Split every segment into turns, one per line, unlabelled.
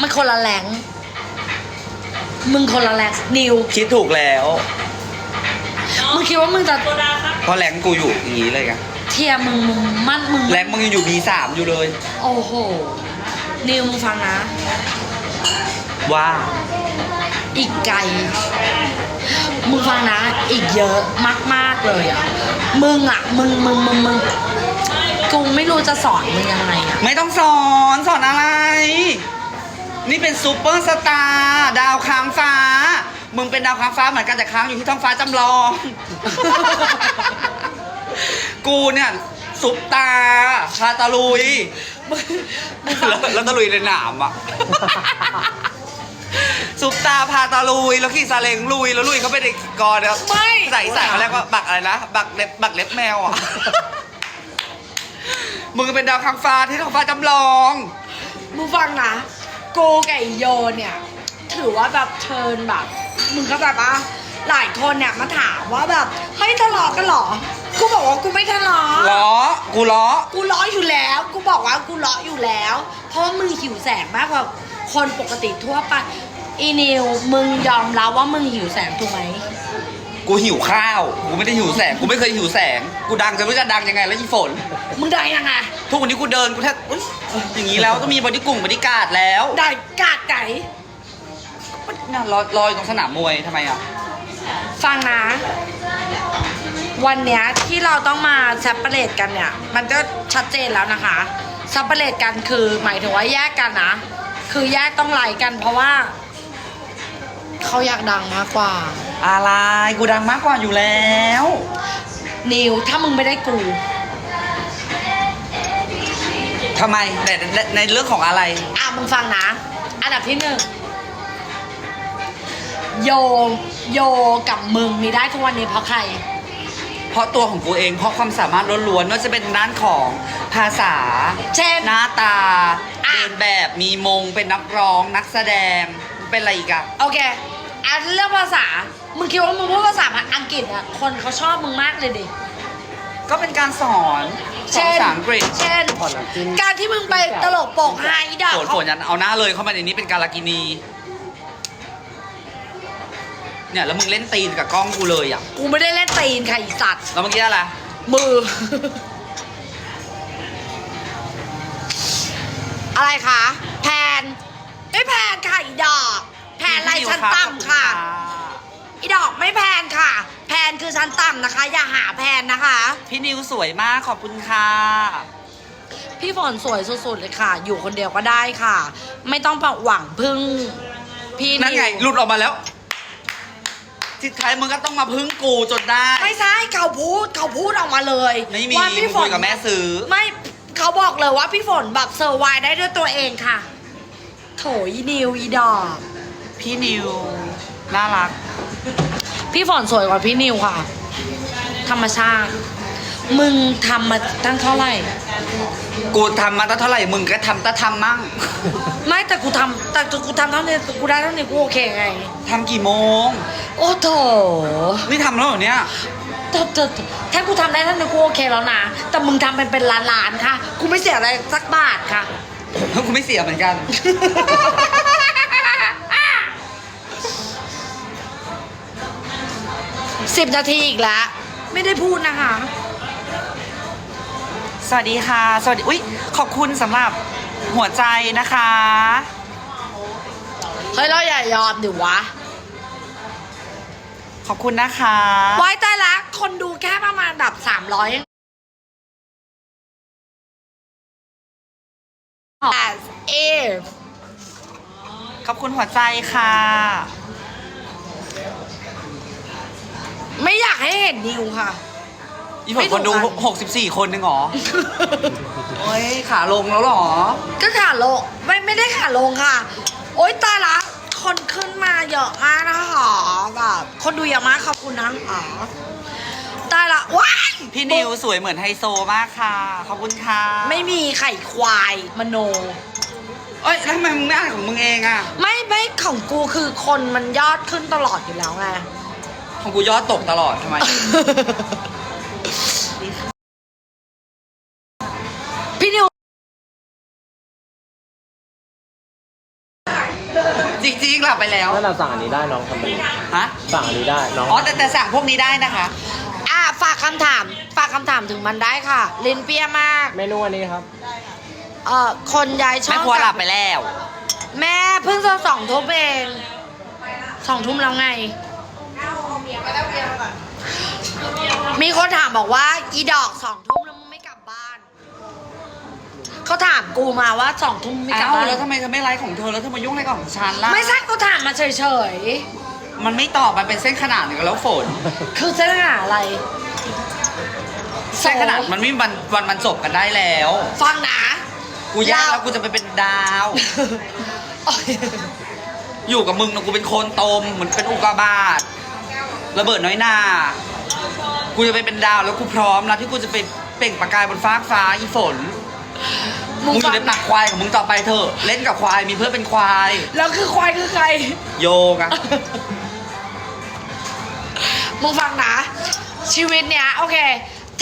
มันคนละแรงมึงคนละแรงนิว
คิดถูกแล้ว
มึงคิดว่ามึงจะ
โซดาครับ
เพราะแรงกูอยู่อย่างนี้เลยไง
เทียร์มึงมึงมั่นมึง
แรงมึงยังอยู่ B3 อยู่เลย
โอ้โหนิวมึงฟังนะ
ว่า
อีกไกล มึงฟังนะ อีกเยอะมาก ๆ เลยอะ มึงอะ มึงมึงมึงมึงกูไม่รู้จะสอนมึงยังไงอะ
ไม่ต้องสอนสอนอะไร นี่เป็นซูเปอร์สตาร์ดาวค้างฟ้า มึงเป็นดาวค้างฟ้าเหมือนกันแต่ค้างอยู่ที่ท้องฟ้าจำลอง กูเนี่ยซุปตาพาตะลุย แล้วแล้วตะลุยในหนามอะ ซุปตาพาตะลุย แล้วขี่ซาเล้งลุย แล้วลุยเขาเป็นเด็กกรครับ
ไม่
ใส่ใส่เขาเรียกว่าบักอะไรนะ บักเล็บบักเล็บแมวอะ มึงเป็นดาวค้างฟ้าที่ท้องฟ้าจำลอง
มึงฟังนะ กูกับอีโยเนี่ย ถือว่าแบบเชิญแบบ มึงก็แบบว่าหลายคนเนี่ยมาถามว่าแบบเฮ้ยทะเลาะกันเหรอ กูบอกว่ากูไม่ทะเลาะ
ล้อ กูล้อ
กูล้ออยู่แล้ว กูบอกว่ากูล้ออยู่แล้ว เพราะว่ามึงหิวแสงมากกว่าคนปกติทั่วไป อีนิวมึงยอมรับว่ามึงหิวแสงถูกไหม
กูหิวข้าว กูไม่ได้หิวแสง กูไม่เคยหิวแสง กูดังจะไม่รู้จะดังยังไงแล้วยี่ฝน
มึงได้ยังไง
ทุกวันนี้กูเดินกูแทบอุ๊ยอย่างนี้แล้วต้องมีบอดี้กุ่งบอดี้การ์ดแล้ว
ได้กาดไก่
เนี่ยรอรออยู่ตรงสนามมวยทำไมอะ
ฟังนะ วันเนี้ยที่เราต้องมาแซปเปอร์เลตกันเนี่ย มันก็ชัดเจนแล้วนะคะแซปเปอร์เลตกันคือหมายถึงว่าแยกกันนะ คือแยกต้องไล่กันเพราะว่า เขาอยากดังมากกว่า
อะไรกูดังมากกว่าอยู่แล้ว
นิวถ้ามึงไม่ได้กู
ทำไมแต่ในในเรื่องของอะไร
อะมึงฟังนะ อันดับที่หนึ่งโยโยกับมึงมีได้ทุกวันนี้เพราะใคร
เพราะตัวของกูเองเพราะความสามารถล้วนๆไม่ว่าจะเป็นด้านของภาษา
เช่น
หน้าตา
อะ
เดินแบบมีมงเป็นนักร้องนักแสดง เป็นอะไรอีกอะ
โอเคอันเรื่องภาษา มึงคิดว่ามึงพูดภาษาอังกฤษอะคนเขาชอบมึงมากเลยดิ
ก็เป็นการสอนสอนภาษาอังกฤษ
เช่นการที่มึงไปตลกโปกฮาอีดอก
ฝนฝนยันเอาหน้าเลยเข้ามาในนี้เป็นการากินี เนี่ยแล้วมึงเล่นตีนกับกล้องกูเลยอะ
กูไม่ได้เล่นตีนค่ะอีสัตว์
แล้วเมื่อกี้อะไร
มือ อะไรคะ แพนไม่ แพนค่ะอีดอก แพนอะไรชั้นต่ำค่ะ อีดอกไม่แพนค่ะ แพนคือชั้นต่ำนะคะ อย่าหาแพนนะคะ
พี่นิวสวยมากขอบคุณค่ะ
พี่ฝนสวยสุดๆเลยค่ะ อยู่คนเดียวก็ได้ค่ะ ไม่ต้องหวังพึ่งพี่
นั่นไงหลุดออกมาแล้วทิศท้ายมึงก็ต้องมาพึ่งกูจนได้
ไม่ใช่เขาพูดเขาพูดออกมาเลย
ไม่มี
ว่า
มึ
พี่
ง
ฝ
คุ
น
ยกับแม่ซื้อ
ไม่เขาบอกเลยว่าพี่ฝนแบบเซอร์ไวได้ด้วยตัวเองค่ะ โถอีนิวอีดอก
พี่นิว น่ารัก
พี่ฝนสวยกว่าพี่นิวค่ะ ธรรมชาติ มึงทำมาตั้งเท่าไหร่
กูทำมาตั้งเท่าไหร่ มึงก็ทำตั้งทำมั่ง
ไม่แต่กูทำแต่กูทำเท่านี้กูได้เท่านี้กูโอเคไง
ทำกี่โมง
โอ้โถ
นี่ทำแล้วเหรอเนี่ย
เถอะเถอะถ้ากูทำได้เท่านี้กูโอเคแล้วนะ แต่มึงทำเป็นเป็นล้านๆค่ะ กูไม่เสียอะไรสักบาทค่ะ
กูไม่เสียเหมือนกัน
สิบนาทีอีกแล้ว ไม่ได้พูดนะคะ
สวัสดีค่ะ สวัสดี อุ๊ย ขอบคุณสำหรับหัวใจนะคะ
เฮ้ย เราอย่ายอมดิวะ
ขอบคุณนะคะ
ไว้แต่ละ คนดูแค่ประมาณแบบสามร้อย ยัง as if
ขอบคุณหัวใจค่ะ
ไม่อยากให้เห็นนิวค่ะ
อีผมคนดู
ไม่ถูกอะ
64 คนนึงเหรอ โอ้ยขาลงแล้วเหรอ
ก็ขาลงไม่ไม่ได้ขาลงค่ะ โอ๊ยตายละ คนขึ้นมาเยอะมากนะคะแบบคนดูเยอะมากขอบคุณนะคะตายละว้าย
พี่นิวสวยเหมือนไฮโซมากค่ะ ขอบคุณค่ะ
ไม่มีไข่ควายมโน
เอ้ยแล้วทำไมมึงไม่อ่านของมึงเองอะ
ไม่ไม่ของกูคือคนมันยอดขึ้นตลอดอยู่แล้วไง
ของกูยอดตกตลอดทำไม
พี่นิว
จริงๆหลับไปแล้ว
นั่นเราสั่งอันนี้ได้น้องทำไม
ฮะ
สั่งอันนี้ได้น้อง
อ๋อแต่แต่สั่งพวกนี้ได้นะคะ
อะ ฝากคำถาม ฝากคำถามถึงมันได้ค่ะ ลินเปียมาก
เมนูอันนี้ครับ
เอ่อ คนย้ายช่
แม่
อง
ครัวหลับไปแล้ว
แม่เพิ่งจะสองทุ่มเองสองทุ่มแล้วไง มีคนถามบอกว่า อีดอกสองทุ่มแล้วมึงไม่กลับบ้าน เขาถามกูมาว่าสองทุ่มไม่กลับ
อ้าว
บ้าน
แล้วทำไมเธอไม่ไลฟ์ของเธอแล้วเธอมายุ่งอะไรกับของฉันล่ะ
ไม่ใช่เขาถามมาเฉย
มันไม่ตอบมันเป็นเส้นขนาดหนึ่งแล้วฝน
ๆคือเส้นหาอะไร
เส้นขนาดมันไม่มีวันวันมันจบกันได้แล้ว
ฟังนะ
กูยาก
เรา
แล้วกูจะไปเป็นดาว อยู่กับมึงนะกูเป็นโคนตมเหมือนเป็นอุกกาบาตระเบิดน้อยหนากูจะไปเป็นดาวแล้วกูพร้อมแล้วที่กูจะไปเปล่งประกายบนฟ้ากฟ้าอีฝนมึงอยู่ในปากควายของมึงต่อไปเถอะ เล่นกับควายมีเพื่อนเป็นควาย
แล้วคือควายคือใคร
โยงอะ
มึงฟังนะ ชีวิตเนี้ยโอเค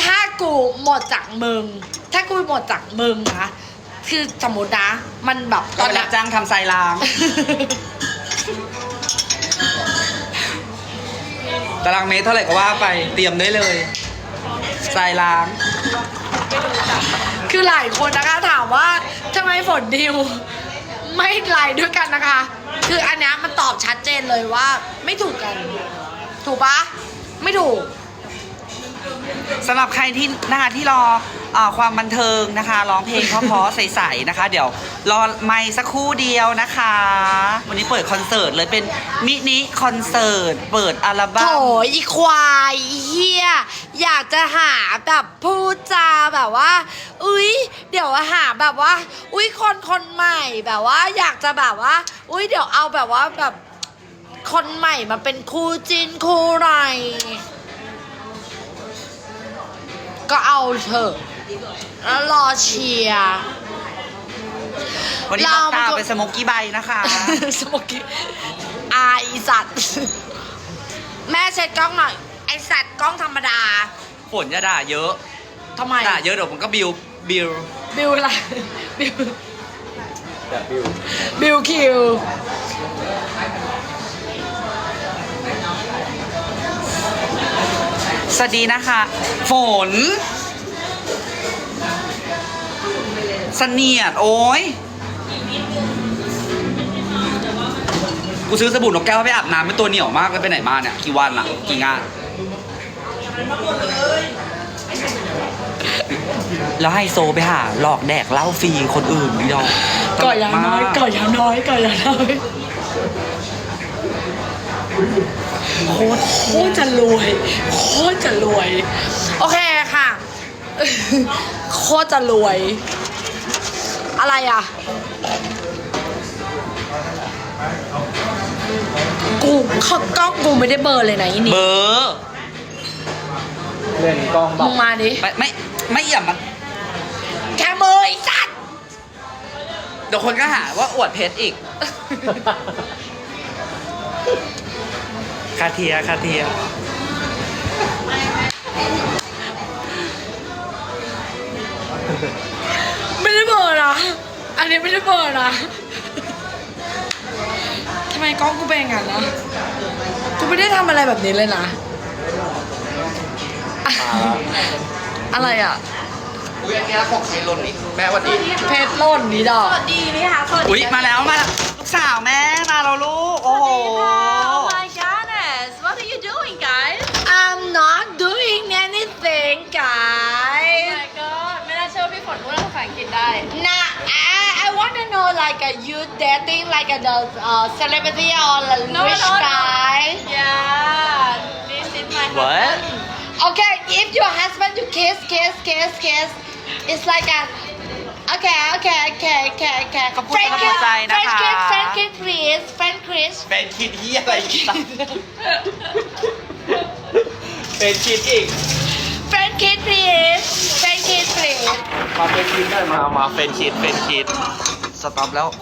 ถ้ากูหมดจากมึง ถ้ากูหมดจากมึงนะ คือสมมตินะ มันแบบ
ก็ไปรับจ้างทำไซราง ตารางเมตรเท่าไหร่ก็ว่าไปเตรียมได้เลยทรายล้าง
คือหลายคนนะคะถามว่าทำไมฝนดิว ไม่ไลน์ด้วยกันนะคะ คืออันเนี้ยมันตอบชัดเจนเลยว่าไม่ถูกกัน ถูกปะ ไม่ถูก
สำหรับใครที่นะคะที่รออความบันเทิงนะคะร้องเพลงเพราะๆใสๆนะคะ เดี๋ยวรอไม่สักครู่เดียวนะคะ วันนี้เปิดคอนเสิร์ตเลยเป็นมินิคอนเสิร์ตเปิดอัลบั้ม
โถอีควายเฮียอยากจะหาแบบพูดจาแบบว่า อุ้ยเดี๋ยวหาแบบว่า อุ้ยคนคนใหม่แบบว่าอยากจะแบบว่า อุ้ยเดี๋ยวเอาแบบว่าแบบ คนใหม่มาเป็นคู่จินคู่ไร ก็เอาเถอะ แล้วรอเชียร์
วันนี้
เรา
น้องตา
ก็
เป็นสโมกกี้ใบนะคะ
สโมกี้อาอีสัตว์ แม่เช็ดกล้องหน่อย ไอสัตว์กล้องธรรมดา
ฝนจะด่าเยอะ
ทำไม
ด่าเยอะเดี๋ยวผมก็บิว บิว
บิวอะไรบิว
แบบบิว
บิวคิว
สวัสดีนะคะ ฝนเสนียด โอ้ยกูซื้อสบู่นกแก้วไปอาบน้ำเป็นตัวเหนียวมากแล้วไปไหนมาเนี่ย กี่วันละกี่งานแล้วไฮโซไปหาหลอกแดกเหล้าฟรีคนอื่นดีดอก
ก่อยยาน้อยก่อยยาน้อยก่อยยาน้อย โคตรโคตรจะรวย โคตรจะรวย โอเคค่ะ โคตรจะรวย อะไรอะ กูเขากล้องกูไม่ได้เบลอร์เลยนะอี
เบ
นี่
อร์
เล่นกล้องแบ
มึ
บ
งมาดิ
ไม่ไม่ไม่อย่ามัน
แค่มือไอ้สัตว์
เดี๋ยวคนก็หาว่าอวดเพชรอีก คาเทียคาเทีย
ไม่ได้เบลอร์นะ อันนี้ไม่ได้เบลอร์นะทำไมกล้องกูเป็นอย่างนั้นนะกูไม่ได้ทำอะไรแบบนี้เลยนะ อะไรอะ
อุ้ยอันนี้ของใครหล่นนี่แม่วันนี้
เพชรหล่นนี่ดอก
สวัสดีนี่ค่ะสวัสดี
อุ้ยมาแล้วมาแล้วลูกสาวแม่มาแล้วลูก โอ้โห
dating like uh, the uh, celebrity or the
No,
rich
no, no.
guy
yeah this is my
What?
husband
Okay, if your husband you kiss, kiss, kiss, kiss, it's like a. Okay, okay, okay, okay, okay.
ขอบคุณสำหรับหัวใจนะคะ
Friend kiss, friend kiss, please, friend kiss.
เป็นคิดที่อะไรอีกเป็นคิดอีก
Friend kiss, please. Friend kiss, please.
มาเป็นคิดได้มา มาเป็นคิดเป็นคิด
สต็อปแล้ว